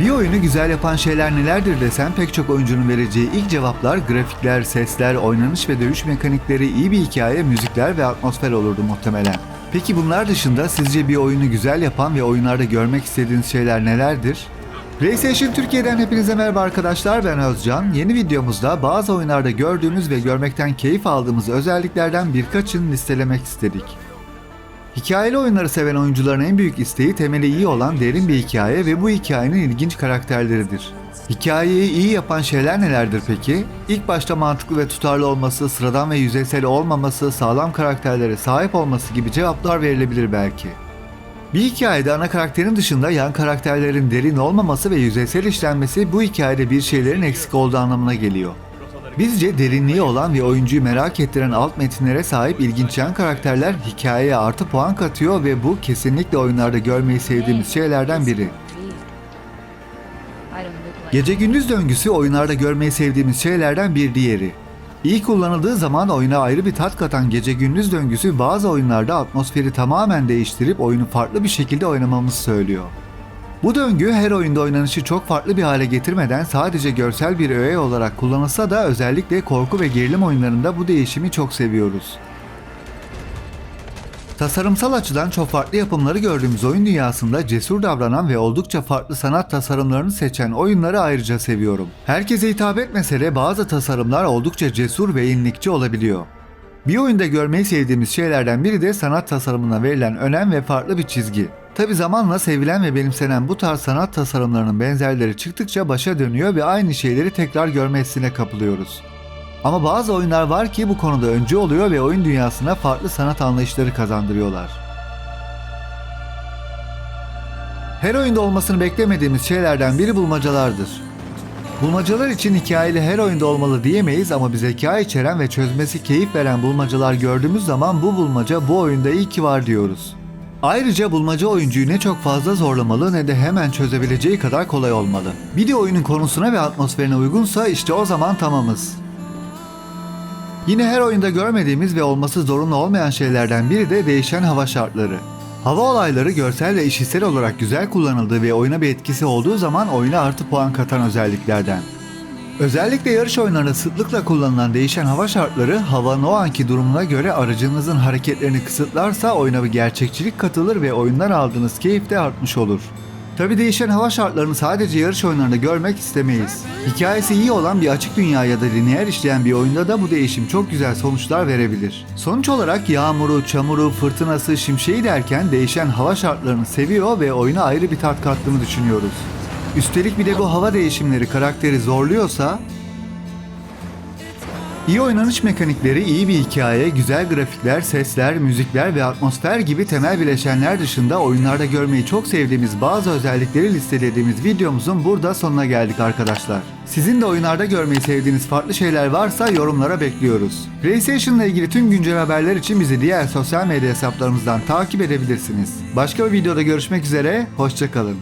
Bir oyunu güzel yapan şeyler nelerdir desem pek çok oyuncunun vereceği ilk cevaplar grafikler, sesler, oynanış ve dövüş mekanikleri, iyi bir hikaye, müzikler ve atmosfer olurdu muhtemelen. Peki bunlar dışında sizce bir oyunu güzel yapan ve oyunlarda görmek istediğiniz şeyler nelerdir? PlayStation Türkiye'den hepinize merhaba arkadaşlar ben Özcan. Yeni videomuzda bazı oyunlarda gördüğümüz ve görmekten keyif aldığımız özelliklerden birkaçını listelemek istedik. Hikayeli oyunları seven oyuncuların en büyük isteği temeli iyi olan derin bir hikaye ve bu hikayenin ilginç karakterleridir. Hikayeyi iyi yapan şeyler nelerdir peki? İlk başta mantıklı ve tutarlı olması, sıradan ve yüzeysel olmaması, sağlam karakterlere sahip olması gibi cevaplar verilebilir belki. Bir hikayede ana karakterin dışında yan karakterlerin derin olmaması ve yüzeysel işlenmesi bu hikayede bir şeylerin eksik olduğu anlamına geliyor. Bizce derinliği olan ve oyuncuyu merak ettiren alt metinlere sahip ilginç yan karakterler hikayeye artı puan katıyor ve bu kesinlikle oyunlarda görmeyi sevdiğimiz şeylerden biri. Gece gündüz döngüsü oyunlarda görmeyi sevdiğimiz şeylerden bir diğeri. İyi kullanıldığı zaman oyuna ayrı bir tat katan gece gündüz döngüsü bazı oyunlarda atmosferi tamamen değiştirip oyunu farklı bir şekilde oynamamızı söylüyor. Bu döngü her oyunda oynanışı çok farklı bir hale getirmeden sadece görsel bir öğe olarak kullanılsa da özellikle korku ve gerilim oyunlarında bu değişimi çok seviyoruz. Tasarımsal açıdan çok farklı yapımları gördüğümüz oyun dünyasında cesur davranan ve oldukça farklı sanat tasarımlarını seçen oyunları ayrıca seviyorum. Herkese hitap etmese de bazı tasarımlar oldukça cesur ve yenilikçi olabiliyor. Bir oyunda görmeyi sevdiğimiz şeylerden biri de sanat tasarımına verilen önem ve farklı bir çizgi. Tabi zamanla sevilen ve benimsenen bu tarz sanat tasarımlarının benzerleri çıktıkça başa dönüyor ve aynı şeyleri tekrar görme hissine kapılıyoruz. Ama bazı oyunlar var ki bu konuda öncü oluyor ve oyun dünyasına farklı sanat anlayışları kazandırıyorlar. Her oyunda olmasını beklemediğimiz şeylerden biri bulmacalardır. Bulmacalar için hikayeli her oyunda olmalı diyemeyiz ama bir zeka içeren ve çözmesi keyif veren bulmacalar gördüğümüz zaman bu bulmaca bu oyunda iyi ki var diyoruz. Ayrıca bulmaca oyuncuyu ne çok fazla zorlamalı ne de hemen çözebileceği kadar kolay olmalı. Bir de oyunun konusuna ve atmosferine uygunsa işte o zaman tamamız. Yine her oyunda görmediğimiz ve olması zorunlu olmayan şeylerden biri de değişen hava şartları. Hava olayları görsel ve işitsel olarak güzel kullanıldığı ve oyuna bir etkisi olduğu zaman oyuna artı puan katan özelliklerden. Özellikle yarış oyunlarında sıklıkla kullanılan değişen hava şartları havanın o anki durumuna göre aracınızın hareketlerini kısıtlarsa oyuna bir gerçekçilik katılır ve oyundan aldığınız keyif de artmış olur. Tabi değişen hava şartlarını sadece yarış oyunlarında görmek istemeyiz. Hikayesi iyi olan bir açık dünya ya da lineer işleyen bir oyunda da bu değişim çok güzel sonuçlar verebilir. Sonuç olarak yağmuru, çamuru, fırtınası, şimşeği derken değişen hava şartlarını seviyor ve oyuna ayrı bir tat kattığını düşünüyoruz. Üstelik bir de bu hava değişimleri karakteri zorluyorsa İyi oynanış mekanikleri, iyi bir hikaye, güzel grafikler, sesler, müzikler ve atmosfer gibi temel bileşenler dışında oyunlarda görmeyi çok sevdiğimiz bazı özellikleri listelediğimiz videomuzun burada sonuna geldik arkadaşlar. Sizin de oyunlarda görmeyi sevdiğiniz farklı şeyler varsa yorumlara bekliyoruz. PlayStation ile ilgili tüm güncel haberler için bizi diğer sosyal medya hesaplarımızdan takip edebilirsiniz. Başka bir videoda görüşmek üzere, hoşçakalın.